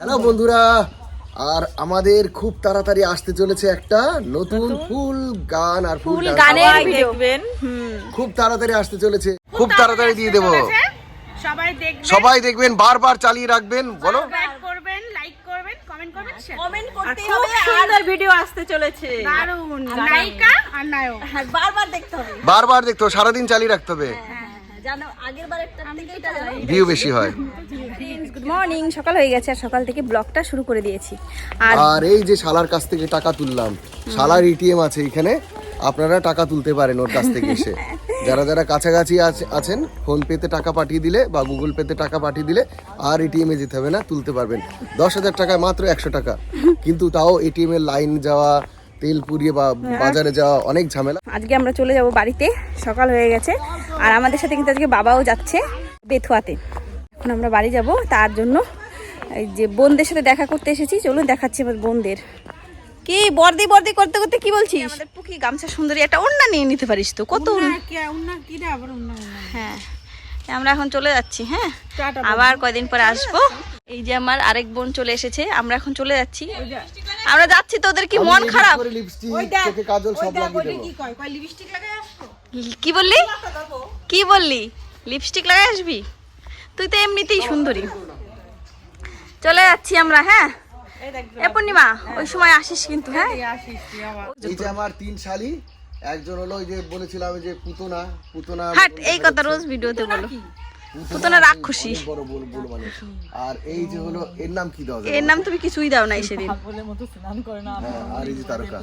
Hello বন্ধুরা আর আমাদের খুব তাড়াতাড়ি আসতে চলেছে একটা নতুন ফুল গান আর ফুল গানের দেখবেন। খুব তাড়াতাড়ি আসতে চলেছে। খুব তাড়াতাড়ি দিয়ে দেবো। সবাই দেখবেন। সবাই দেখবেন বারবার চালিয়ে রাখবেন বলো। করবেন লাইক করবেন কমেন্ট করবেন কমেন্ট করতে হবে সুন্দর ভিডিও আসতে চলেছে। দারুণ নায়িকা আর নায়ক। হ্যাঁ, বারবার দেখতে হবে। বারবার দেখতে হবে, সারাদিন চালিয়ে রাখতে হবে। হ্যাঁ, ভিউ বেশি হয়। গুড মর্নিং সকাল হয়ে গেছে আর সকাল থেকে ব্লগটা শুরু করে দিয়েছি। আর এই যে শালার কাছ থেকে টাকা তুললাম শালার এটিএম আছে এখানে আপনারা টাকা তুলতে পারেন ওর কাছ থেকে এসে। যারা যারা কাছাকাছি আছে- আছেন ফোন পেতে টাকা পাঠিয়ে দিলে বা গুগল পেতে টাকা পাঠিয়ে দিলে আর এটিএম এ যেতে হবে না তুলতে পারবেন। দশ হাজার টাকায় মাত্র একশো টাকা। কিন্তু তাও এটিএম এর লাইন যাওয়া তেল পুড়িয়ে বা বাজারে যাওয়া অনেক ঝামেলা। আজকে আমরা চলে যাব বাড়িতে সকাল হয়ে গেছে। আর আমাদের সাথে কিন্তু আজকে বাবাও যাচ্ছে বেথুয়াতে। এখন আমরা বাড়ি যাব তার জন্য এই যে বোনদের সাথে দেখা করতে এসেছি। চলুন দেখাচ্ছি আমার বোনদের। কি বর্দি বর্দি করতে করতে কি বলছিস? আমাদের পুকি গামছা সুন্দরী একটা ওড়না নিয়ে নিতে পারিস তো কত হ্যাঁ আমরা এখন চলে যাচ্ছি হ্যাঁ? আবার কয়দিন পরে আসব। এই যে আমার আরেক বোন চলে এসেছে আমরা এখন চলে যাচ্ছি। আমরা যাচ্ছি তোদের কি মন খারাপ? কি বললি? কি বললি? লিপস্টিক লাগাই আসবি? তুই তো এমনিতেই সুন্দরী। চলে যাচ্ছি আমরা হ্যাঁ? এ পূর্ণিমা ওই সময় আসিস কিন্তু হ্যাঁ? এই যে আমার তিন শালি একজন হলো ওই যে বলেছিলাম যে পুতনা পুতনা হাট এই কথা রোজ ভিডিওতে বলো। পুতনা রাক্ষসী। বড় বড় বড় মানুষ আর এই যে হলো এর নাম কি দাও এর নাম তুমি কিছুই দাও নাই সেদিন। হ্যাঁ, আর এই যে তারকা।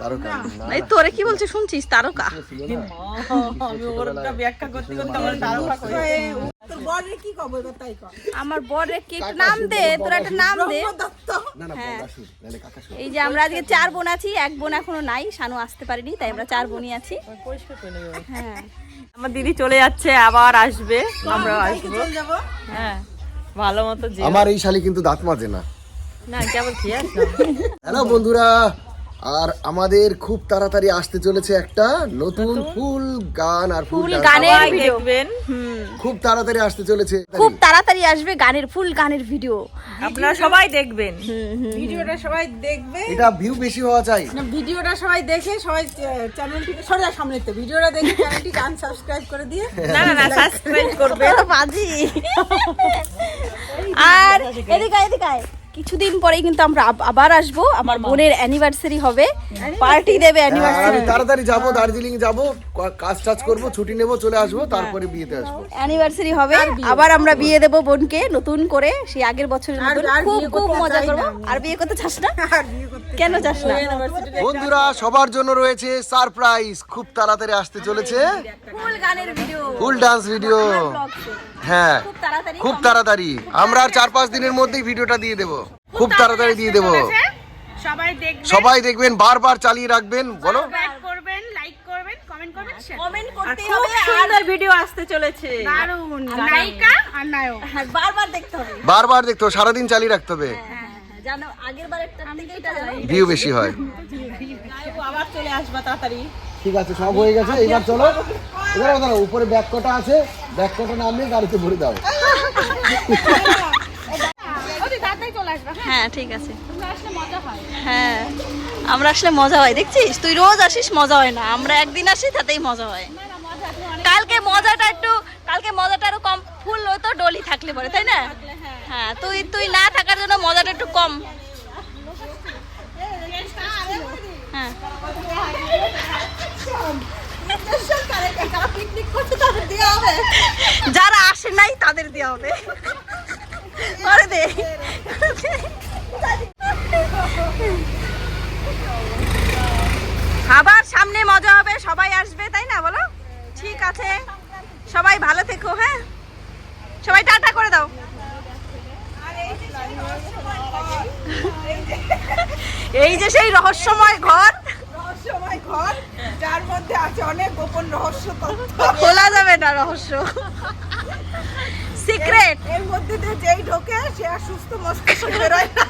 তারকা? না। এই তোরে কি বলছে শুনছিস? তারকা। ছিল না? ব্যাখ্যা করতে করতে আমার তারকা করে? আমার বরের কি নাম দে তোর একটা নাম দে। এই যে আমরা আজকে চার বোন আছি এক বোন এখনও নাই শানু আসতে পারিনি তাই আমরা চার বোনই আছি। হ্যাঁ। আমার দিদি চলে যাচ্ছে আবার আসবে। আমরাও আসব। হ্যাঁ ভালো মতো যে আমার এই শালি কিন্তু দাঁত মাজে না। না কেমন খেয়ে আসলাম। হ্যালো বন্ধুরা আর আমাদের খুব তাড়াতাড়ি আসতে চলেছে একটা নতুন ফুল গান আর ফুল গানের দেখবেন খুব তাড়াতাড়ি আসতে চলেছে। খুব তাড়াতাড়ি আসবে গানের ফুল গানের ভিডিও আপনারা সবাই দেখবেন। ভিডিওটা সবাই দেখবে। এটা ভিউ বেশি হওয়া চাই। না ভিডিওটা সবাই দেখে সবাই চ্যানেলটিকে সরে সামনে তো ভিডিওটা দেখে চ্যানেলটি গান সাবস্ক্রাইব করে দিয়ে না না না সাবস্ক্রাইব করবে। বাজি। আর এদিকে এদিকে। কিছুদিন পরেই কিন্তু আমরা আবার আসব। আমার বোনের অ্যানিভার্সারি হবে। পার্টি দেবে হ্যাঁ, অ্যানিভার্সারি আমি তাড়াতাড়ি যাব দার্জিলিং যাব কাজ টাজ করব ছুটি নেব চলে আসব তারপরে বিয়েতে আসব। অ্যানিভার্সারি হবে। আবার আমরা বিয়ে দেবো বোনকে নতুন করে। সেই আগের বছরের মতন আর খুব বিয়ে খুব করতে মজা করব। আর বিয়ে করতে চাস না? আর বিয়ে করতে কেন চাস না? বন্ধুরা সবার জন্য রয়েছে সারপ্রাইজ খুব তাড়াতাড়ি আসতে চলেছে। ফুল গানের ভিডিও ফুল ডান্স ভিডিও হ্যাঁ। খুব তাড়াতাড়ি খুব তাড়াতাড়ি। আমরা আর চার পাঁচ দিনের মধ্যেই ভিডিওটা দিয়ে দেবো। খুব তাড়াতাড়ি দিয়ে দেবো। সবাই দেখবেন। সবাই দেখবেন বারবার চালিয়ে রাখবেন বলো। করবেন লাইক করবেন কমেন্ট করবেন কমেন্ট করতে হবে সুন্দর ভিডিও আসতে চলেছে। দারুণ। নায়িকা আর নায়ক। হ্যাঁ, বারবার দেখতে হবে। বারবার দেখতে হবে, সারাদিন চালিয়ে রাখতে হবে। হ্যাঁ, জানো আগের বারেরটা থেকে এটা ভিউ বেশি হয়। আবার চলে আসবা তাড়াতাড়ি। ঠিক আছে সব হয়ে গেছে এবার চলো। এবার দাঁড়াও উপরে ব্যাগ কটা আছে? ব্যাগ কটা নামিয়ে গাড়িতে ভরে দাও। হ্যাঁ? ঠিক আছে। হ্যাঁ। আমরা আসলে মজা হয়। দেখছিস? তুই রোজ আসিস মজা হয় না। আমরা একদিন আসি তাতেই মজা হয়। কালকে মজাটা একটু কালকে মজাটা আরও কম ফুল হতো ডলি থাকলে পরে তাই না? হ্যাঁ। তুই তুই না থাকার জন্য মজাটা একটু কম। হ্যাঁ। যারা আসে নাই তাদের দেওয়া হবে। করে দে। আবার সামনে মজা হবে সবাই আসবে তাই না বলো? ঠিক আছে। সবাই ভালো থেকো হ্যাঁ? সবাই টাটা করে দাও। এই যে সেই রহস্যময় ঘর। রহস্যময় ঘর যার মধ্যে আছে অনেক গোপন রহস্য খোলা যাবে না রহস্য। সিক্রেট এর মধ্যে দিয়ে যেই ঢোকে সে আর সুস্থ মস্তিষ্ক বেরোয় না।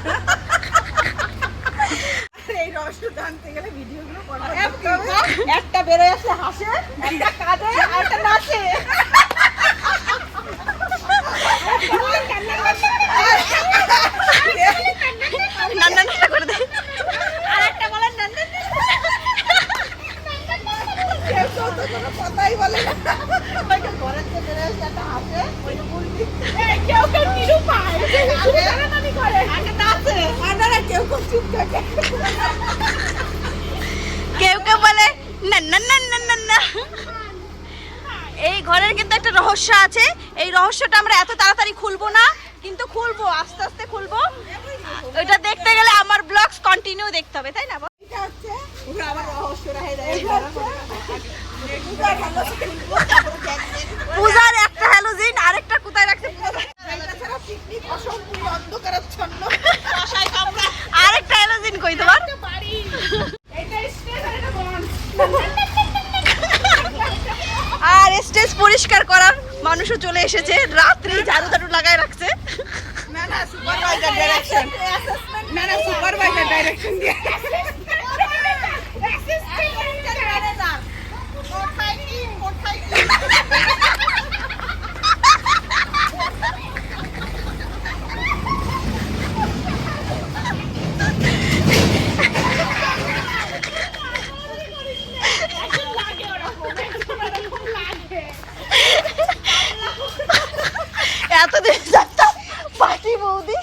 এই রহস্য জানতে গেলে ভিডিওগুলো একটা বেরোয় আসে হাসে একটা কাঁদে আর একটা নাচে কান্না করে। কেউ কেউ বলে না না না না না না এই ঘরের কিন্তু একটা রহস্য আছে। এই রহস্যটা আমরা এত তাড়াতাড়ি খুলবো না কিন্তু খুলবো আস্তে আস্তে খুলবো। ওইটা দেখতে গেলে আমার ব্লগস কন্টিনিউ দেখতে হবে তাই না পূজার একটা হ্যালোজিন আরেকটা কোথায় রাখছে? আরেকটা হ্যালোজিন কই তোমার বাড়ি এটা স্টেজ আর এটা বন আর স্টেজ পরিষ্কার করার মানুষও চলে এসেছে। রাত্রি ঝাড়ু ঝাড়ু লাগায় রাখছে না না সুপারভাইজার ডাইরেকশন না না সুপারভাইজার ডাইরেকশন দিয়ে কোথায় কি কোথায় কি এতদিন জানতাম পার্টি বৌদি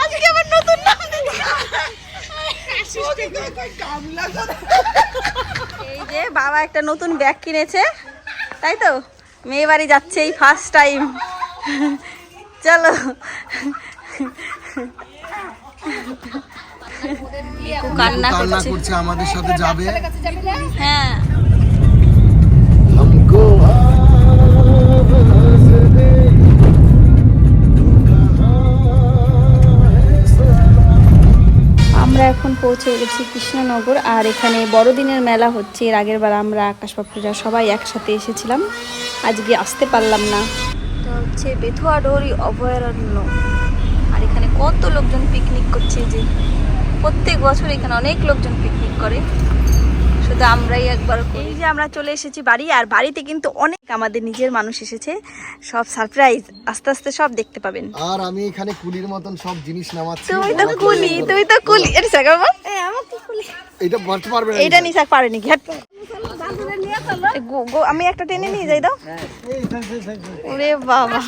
আজকে আবার নতুন নাম এই যে বাবা একটা নতুন ব্যাগ কিনেছে তাই তো? মেয়ে বাড়ি যাচ্ছে এই ফার্স্ট টাইম চলো। কান্না করছে আমাদের সাথে যাবে। হ্যাঁ। আমরা এখন পৌঁছে গেছি কৃষ্ণনগর, আর এখানে বড়দিনের মেলা হচ্ছে। এর আগের বার আমরা পূজা সবাই একসাথে এসেছিলাম। আজকে আসতে পারলাম না। তো হচ্ছে বেথুয়া ডোরি অভয়ারণ্য। আর এখানে কত লোকজন পিকনিক করছে যে, প্রত্যেক বছর এখানে অনেক লোকজন পিকনিক করে। শুধু আমরাই একবার এই যে আমরা চলে এসেছি বাড়ি আর বাড়িতে কিন্তু অনেক আমাদের নিজের মানুষ এসেছে। সব সারপ্রাইজ আস্তে আস্তে সব দেখতে পাবেন। আর আমি এখানে কুলির মতন সব জিনিস নামাচ্ছি। তুমি তো কুলি তুমি তো কুলি। এটা সাগা আমার কি কুলি। এটা মারতে পারবে না গো- গো- আমি একটা টেনে নিয়ে যাই দাও। ওরে বাবা।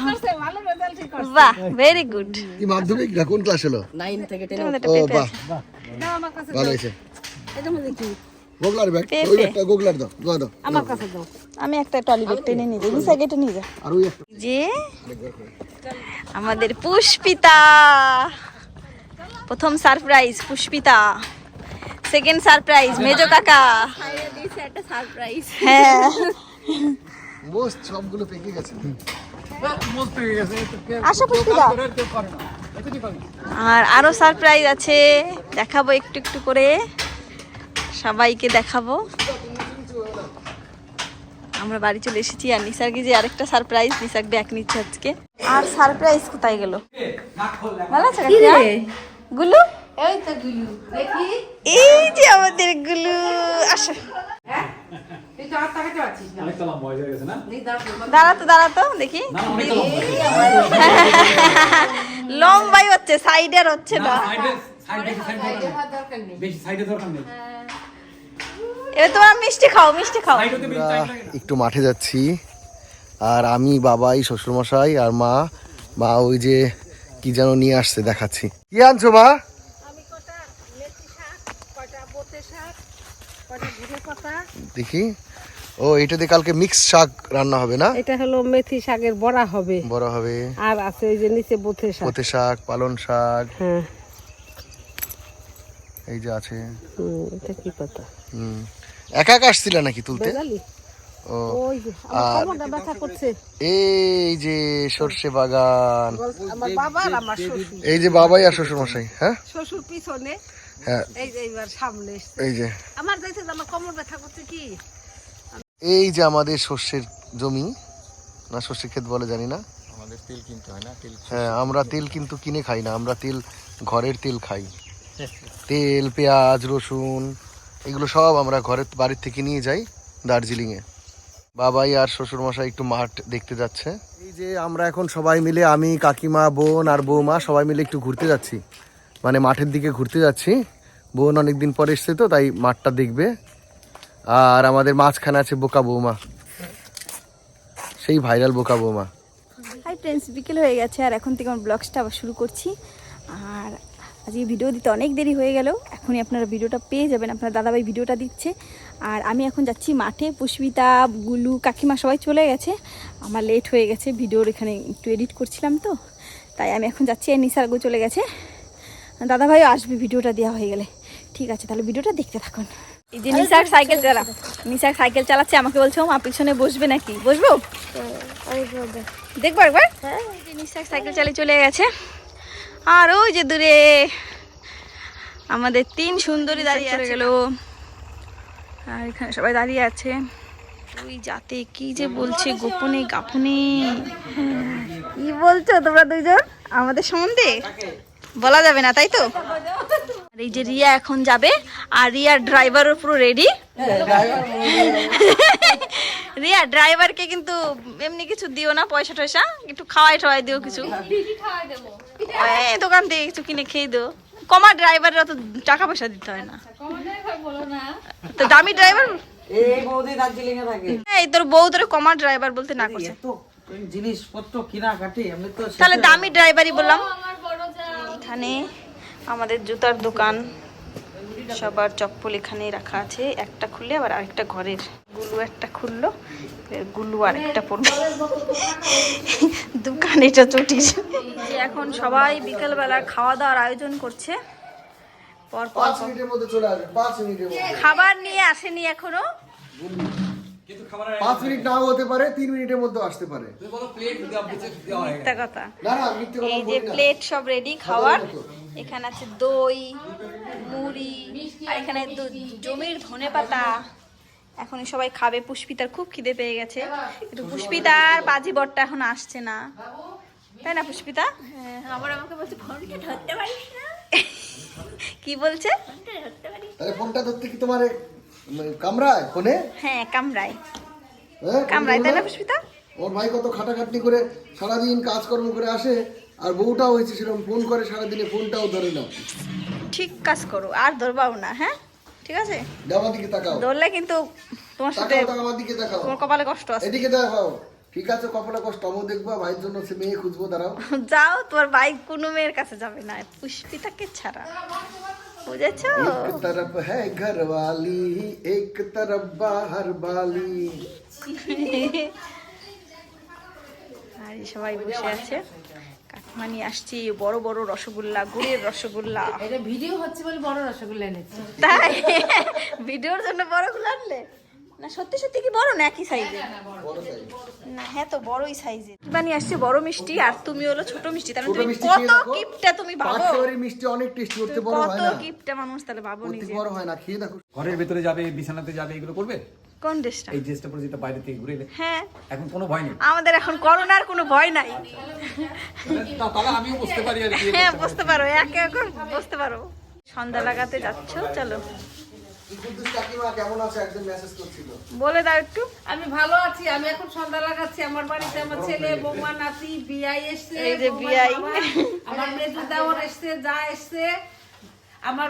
বাহ ভেরি গুড কি মাধ্যমিক না কোন ক্লাস হলো ও বাহ ভালো হয়েছে। গোগলার ব্যাগ ওই পেঁপে। গোগলার দাও দাও। দাও। আমি একটা টলি ব্যাগ টেনে নিয়ে যাই। যা। আর ওই একটা। যে আমাদের পুষ্পিতা। প্রথম সারপ্রাইজ পুষ্পিতা। সেকেন্ড সারপ্রাইজ মেজো কাকা। হ্যাঁ। মোস্ট সবগুলো পেকে গেছে। পুষ্পিতা। আর আরও সারপ্রাইজ আছে। দেখাবো একটু একটু করে। সবাইকে দেখাবো। আমরা বাড়ি চলে এসেছি আর নিসার্গে যে আরেকটা সারপ্রাইজ নিসাক ব্যাগ নিচ্ছে আজকে। আর সারপ্রাইজ কোথায় গেল? ভালো আছে? গুলু? এই তো গুলু দেখি এই যে আমাদের গুলু আসো। হয়ে? দাঁড়াতো দাঁড়াতো দেখি হয়ে লম্বাই হচ্ছে সাইডের হচ্ছে না। বেশি সাইডে দরকার নেই। এবার তোমার মিষ্টি খাও মিষ্টি খাও। একটু মাঠে যাচ্ছি। আর আমি বাবাই শ্বশুরমশাই আর মা মা ওই যে কি যেন নিয়ে আসছে দেখাচ্ছি। কি আনছো মা? দেখি। ও এটা দিয়ে কালকে মিক্স শাক রান্না হবে না? এটা হলো মেথি শাকের বড়া হবে। বড় হবে। আর আছে ওই যে নিচে বুথে শাক। পতে শাক পালন শাক। হ্যাঁ। এই যে আছে। হুম, এটা কি কথা হুম। একা একা আসছিলে নাকি তুলতে? ও ওই যে আমার কোমরটা ব্যথা করছে। এই যে সর্ষে বাগান। আমার বাবা আর আমার শ্বশুর। এই যে বাবাই আর শ্বশুর মশাই হ্যাঁ? শ্বশুর পিছনে। হ্যাঁ। এই যে এইবার সামনে এসছে। এই যে। আমার দেখছে যে আমার কোমর ব্যথা করছে কি? এই যে আমাদের শস্যের জমি না শস্যের ক্ষেত বলে জানি না। হ্যাঁ আমরা তেল কিন্তু কিনে খাই না আমরা তেল ঘরের তেল খাই। তেল পেঁয়াজ রসুন এগুলো সব আমরা ঘরের বাড়ির থেকে নিয়ে যাই দার্জিলিংয়ে। বাবাই আর শ্বশুরমশাই একটু মাঠ দেখতে যাচ্ছে। এই যে আমরা এখন সবাই মিলে আমি কাকিমা বোন আর বৌমা সবাই মিলে একটু ঘুরতে যাচ্ছি। মানে মাঠের দিকে ঘুরতে যাচ্ছি। বোন অনেকদিন পরে এসছে তো তাই মাঠটা দেখবে। আর আমাদের মাঝখানে আছে বোকা বৌমা। সেই ভাইরাল বোকা বৌমা। হাই ফ্রেন্ডস বিকেল হয়ে গেছে আর এখন থেকে আমার ব্লগসটা আবার শুরু করছি। আর আজকে ভিডিও দিতে অনেক দেরি হয়ে গেল। এখনই আপনারা ভিডিওটা পেয়ে যাবেন। আপনার দাদাভাই ভিডিওটা দিচ্ছে। আর আমি এখন যাচ্ছি মাঠে। পুষ্পিতা গুলু কাকিমা সবাই চলে গেছে। আমার লেট হয়ে গেছে। ভিডিওর এখানে একটু এডিট করছিলাম তো। তাই আমি এখন যাচ্ছি আর নিসার্গো চলে গেছে। দাদাভাইও আসবে ভিডিওটা দেওয়া হয়ে গেলে। ঠিক আছে তাহলে ভিডিওটা দেখতে থাকুন। এই যে নিসার সাইকেল চালা নিসার সাইকেল চালাচ্ছে। আমাকে বলছে মা পিছনে বসবে নাকি? বসবো? দেখব একবার? এই যে নিসার সাইকেল চালিয়ে চলে গেছে। আর ওই যে দূরে আমাদের তিন সুন্দরী দাঁড়িয়ে চলে গেল। আর এখানে সবাই দাঁড়িয়ে আছে। ওই যাতে কি যে বলছে গোপনে গাপনে। কি বলছো তোমরা দুজন? আমাদের সম্বন্ধে? বলা যাবে না তাই তো? এই যে রিয়া এখন যাবে আর রিয়ার ড্রাইভারও পুরো রেডি রিয়া ড্রাইভারকে কিন্তু এমনি কিছু দিও না পয়সা টয়সা একটু খাওয়াই টাওয়াই দিও কিছু। এই দোকান থেকে কিছু কিনে খেয়ে দিও। কমা ড্রাইভাররা তো টাকা পয়সা দিতে হয় না। তো দামি ড্রাইভার? এই বৌদি দার্জিলিং এ থাকে। এই তোর বউ তোর কমা ড্রাইভার বলতে না করছে। জিনিসপত্র কিনা কাটি আমি তো তাহলে দামি ড্রাইভারই বললাম। এখানে আমাদের জুতার দোকান। সবার চপ্পল এখানে রাখা আছে। একটা খুললে আবার আরেকটা ঘরের। গুলু একটা খুললো গুলু আর একটা পড়ল দোকান এটা চটির এখন সবাই বিকেলবেলা খাওয়া দাওয়ার আয়োজন করছে। পর পর পাঁচ মিনিটের মধ্যে চলে আসবে পাঁচ মিনিটের মধ্যে। খাবার নিয়ে আসেনি এখনও। পাঁচ মিনিট নাও হতে পারে তিন মিনিটের মধ্যে আসতে পারে। মিথ্যা কথা। না না মিথ্যে কথা এই যে প্লেট সব রেডি খাওয়ার। এখানে আছে দই মুড়ি আর এখানে জমির ধনে পাতা। এখন সবাই খাবে। পুষ্পিতার খুব খিদে পেয়ে গেছে। কিন্তু পুষ্পিতার বাজি বরটা এখন আসছে না। তাই না পুষ্পিতা? আবার আমাকে বলছে ফোনটা ধরতে পারিস না? কি বলছে? তাহলে ফোনটা ধরতে কি তোমার কামরায় ফোনে? হ্যাঁ কামরাই হ্যাঁ কামরাই তাই না পুষ্পিতা? ওর ভাই কত খাটাখাটনি করে সারাদিন কাজকর্ম করে আসে আর বউটাও হয়েছে সেরকম ফোন করে সারাদিনে ফোনটাও ধরে না। ঠিক কাজ করো আর ধরবাও না হ্যাঁ? ঠিক আছে? আমার দিকে তাকাও। ধরলে কিন্তু তোমার সাথে আমার দিকে তাকাও। তোমার কপালে কষ্ট আছে। এদিকে দেখাও। ঠিক আছে কপালে কষ্ট আমিও দেখব ভাইয়ের জন্য সে মেয়ে খুঁজবো দাঁড়াও। যাও তোমার বাইক কোনো মেয়ের কাছে যাবে না পুষ্পিতাকে ছাড়া। বুঝেছ? এক তরফ হ্যাঁ ঘরওয়ালি এক তরফ বাহার বালি। আর সবাই বসে আছে। কাকমানি আসছি বড় বড় রসগোল্লা গুড়ের রসগোল্লা। এটা ভিডিও হচ্ছে বলে বড় রসগোল্লা এনেছি। তাই? ভিডিওর জন্য বড়গুলো আনলে? না সত্যি সত্যি কি বড় না একই সাইজের না হ্যাঁ তো বড়ই সাইজের নিয়ে আসছে বড় মিষ্টি আর তুমি হলো ছোট মিষ্টি তাহলে তুমি মিষ্টি কত গিফটটা তুমি ভাবো? মিষ্টি অনেক টেস্টি করতে বড় হয় না। গিফটটা মানুষ তাহলে ভাবো নিজে বড় হয় না খেয়ে দেখো। ঘরের ভেতরে যাবে বিছানাতে যাবে এগুলো করবে? কোন দেশটা? এই ড্রেসটা পরে যেটা বাইরে থেকে ঘুরে এলে। হ্যাঁ। এখন কোনো ভয় নেই। আমাদের এখন করোনার কোনো ভয় নাই। তাহলে আমিও বুঝতে পারি আর কি। হ্যাঁ বুঝতে পারো একে এখন বুঝতে পারো। সন্ধ্যা লাগাতে যাচ্ছ চলো। বলে দাও একটু। আমি ভালো আছি আমি এখন সন্ধ্যা লাগাচ্ছি। আমার বাড়িতে আমার ছেলে বৌমা নাতি বিয়াই এসছে যে বিয়াই। আমার মেজু দেওর এসছে যা এসছে। আমার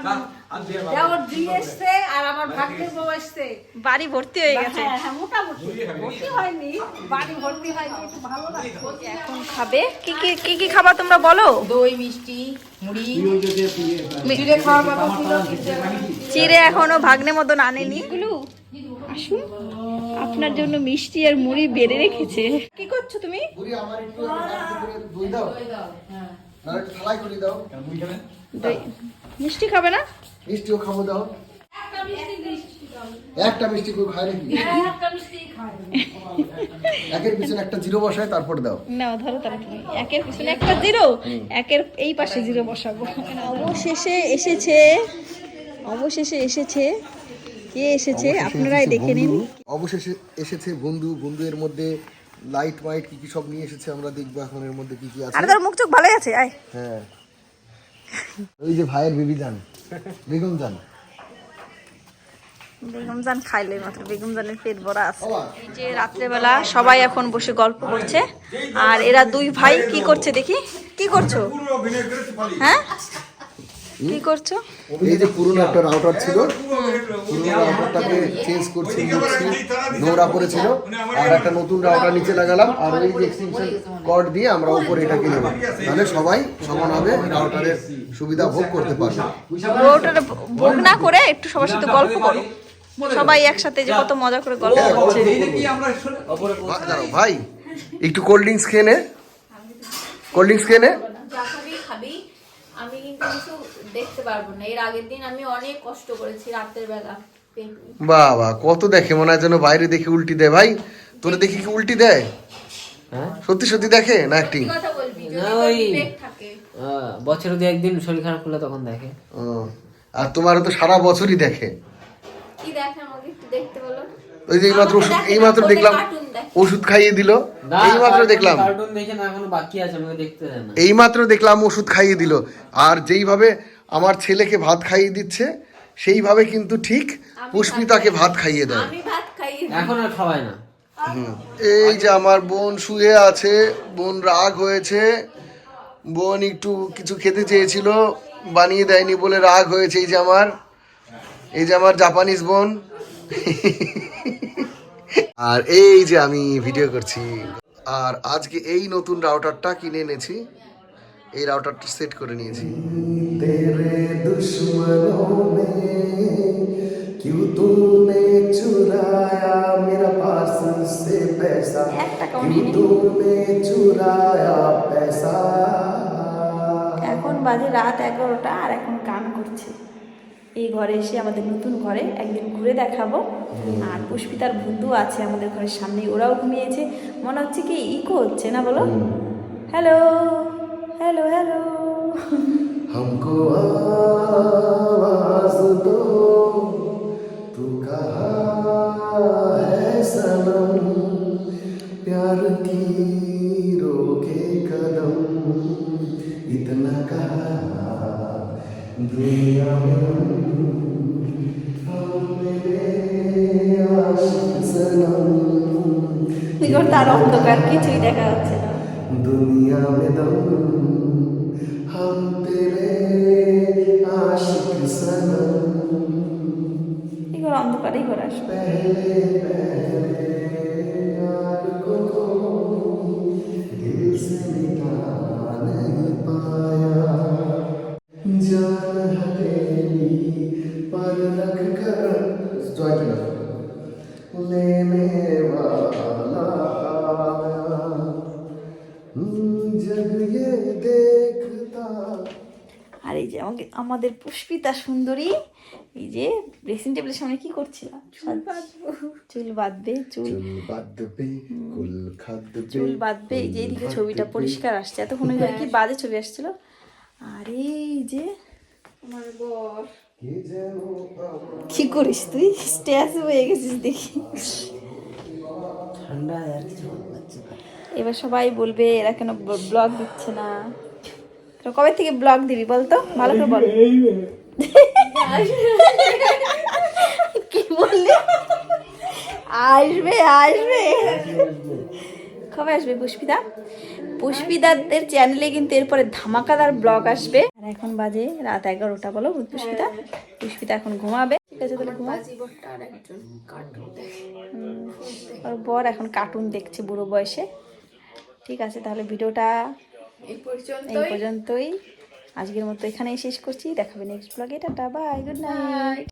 দেওর দি এসছে আর আমার ভাগ্যের বউ এসছে। বাড়ি ভর্তি হয়ে গেছে। হ্যাঁ হ্যাঁ মোটামুটি। ভর্তি হয়নি। বাড়ি ভর্তি হয়নি একটু ভালো লাগছে। এখন খাবে? কি কি কি কি খাবার তোমরা বলো? দই মিষ্টি মুড়ি। চিড়ে খাওয়ার কথা ছিল চিড়ে এখনও ভাগ্নে মতন আনেনি। গুলু আসুন। আপনার জন্য মিষ্টি আর মুড়ি বেড়ে রেখেছে। কি করছ তুমি? আমার একটু গাড়িতে করে দই দাও। না একটু থালাই করে দাও। দই- মিষ্টি খাবে না? মিষ্টিও খাব দাও। একটা মিষ্টি কেউ খায় নাকি? একের পিছনে একটা জিরো বসায় তারপর দাও। নাও ধরো তুমি। একের পিছনে একটা জিরো? একের এই পাশে জিরো বসাবো। অবশেষে এসেছে অবশেষে এসেছে। কে এসেছে? আপনারাই দেখে নিন। অবশেষে এসেছে বন্ধু। বন্ধু এর মধ্যে লাইট মাইট কি কি সব নিয়ে এসেছে আমরা দেখব এখন এর মধ্যে কি কি আছে। আর তোর মুখ চোখ ভালোই আছে আয়। হ্যাঁ। ওই যে ভাইয়ের বিবি যান বেগম যান বেগম জান খাইলে মাত্র বেগম জানের পেট ভরা আছে। এই যে রাত্রেবেলা সবাই এখন বসে গল্প করছে আর এরা দুই ভাই কি করছে দেখি? কি করছ? হ্যাঁ? কি করছ? এই যে পুরনো একটা রাউটার ছিল পুরনো রাউটারটাকে চেঞ্জ করছি মুছছি নোংরা পড়েছিল আর একটা নতুন রাউটার নিচে লাগালাম আর ওই যে এক্সটেনশন কর্ড দিয়ে আমরা উপরে এটাকে নেব। তাহলে সবাই সমানভাবে রাউটারের সুবিধা ভোগ করতে পারবে। ওটা ভোগ না করে একটু সবার সাথে গল্প করো। সবাই একসাথে যে কত মজা করে গল্প করছে। ভাই একটু কোল্ড ড্রিঙ্কস খেয়ে নে। কোল্ড ড্রিঙ্কস খেয়ে নে। আমি কিন্তু কিছু দেখতে পারব না। এর আগের দিন আমি অনেক কষ্ট করেছি রাতের বেলা। বাবা কত দেখে মনে হয় যেন বাইরে দেখে উল্টি দেয়। ভাই তোরে দেখি কি উল্টি দেয়? হ্যাঁ? সত্যি সত্যি দেখে না অ্যাক্টিং বছরে দু একদিন শরীর খারাপ করলে তখন দেখে। আর তোমারও তো সারা বছরই দেখে। কি দেখে আমাকে একটু দেখতে বলো। ওই যে এইমাত্র ওষুধ এইমাত্র দেখলাম। ওষুধ খাইয়ে দিল। এইমাত্র দেখলাম। কার্টুন দেখে না এখনও বাকি আছে আমাকে দেখতে দেয় না। এইমাত্র দেখলাম ওষুধ খাইয়ে দিল। আর যেইভাবে আমার ছেলেকে ভাত খাইয়ে দিচ্ছে সেইভাবে কিন্তু ঠিক পুষ্পিতাকে ভাত খাইয়ে দেয়। আমি ভাত খাই এখন আর খাওয়ায় না। এই যে আমার বোন শুয়ে আছে বোন রাগ হয়েছে বোন একটু কিছু খেতে চেয়েছিল বানিয়ে দেয়নি বলে রাগ হয়েছে এই যে আমার এই যে আমার জাপানিজ বোন। আর এই যে আমি ভিডিও করছি আর আজকে এই নতুন রাউটারটা কিনে এনেছি। এই রাউটারটা সেট করে নিয়েছি। এখন বাজে রাত এগারোটা আর এখন কান করছে। এই ঘরে এসে আমাদের নতুন ঘরে একদিন ঘুরে দেখাবো আর পুষ্পিতার বন্ধু আছে আমাদের ঘরের সামনে ওরাও ঘুমিয়েছে মনে হচ্ছে কি ইকো হচ্ছে না বলো হ্যালো হ্যালো হ্যালো हमको आवाज दो तू कहाँ है सनम प्यार की रोके कदम इतना कहा তার অন্ধকার কিছুই দেখা যাচ্ছে না। দুনিয়া মে দম হাম তেরে আশিক সনম এগুলো অন্ধকারেই করে আসবে। আমাদের পুষ্পিতা সুন্দরী এই যে ড্রেসিং টেবিলের সামনে কি করছিলাম? চুল বাঁধবে। চুল চুল। বাঁধবে চুল বাঁধবে এই যে এইদিকে ছবিটা পরিষ্কার আসছে। এতক্ষণ কি বাজে ছবি আসছিল? আর এই যে আমার বর। কে করিস তুই? স্ট্যাচু হয়ে গেছিস দেখি। ঠান্ডা আর কিছু। এবার সবাই বলবে এরা কেন ব্লগ দিচ্ছে না? তোরা কবে থেকে ব্লগ দিবি বলতো? ভালো করে বল। কি বললি? আসবে আসবে। কবে আসবে পুষ্পিতা পুষ্পিদাদের চ্যানেলে কিন্তু এরপরে ধামাকাদার ব্লগ আসবে। আর এখন বাজে রাত এগারোটা বলো পুষ্পিতা পুষ্পিতা এখন ঘুমাবে। ঠিক আছে তাহলে ঘুমা। জীবনটা আর একজন কার্টুন দেখে ওর বর এখন কার্টুন দেখছে বুড়ো বয়সে। ঠিক আছে তাহলে ভিডিওটা এই পর্যন্তই। আজকের মতো এখানেই শেষ করছি। দেখাবে নেক্সট ব্লগে টাটা বাই গুড নাইট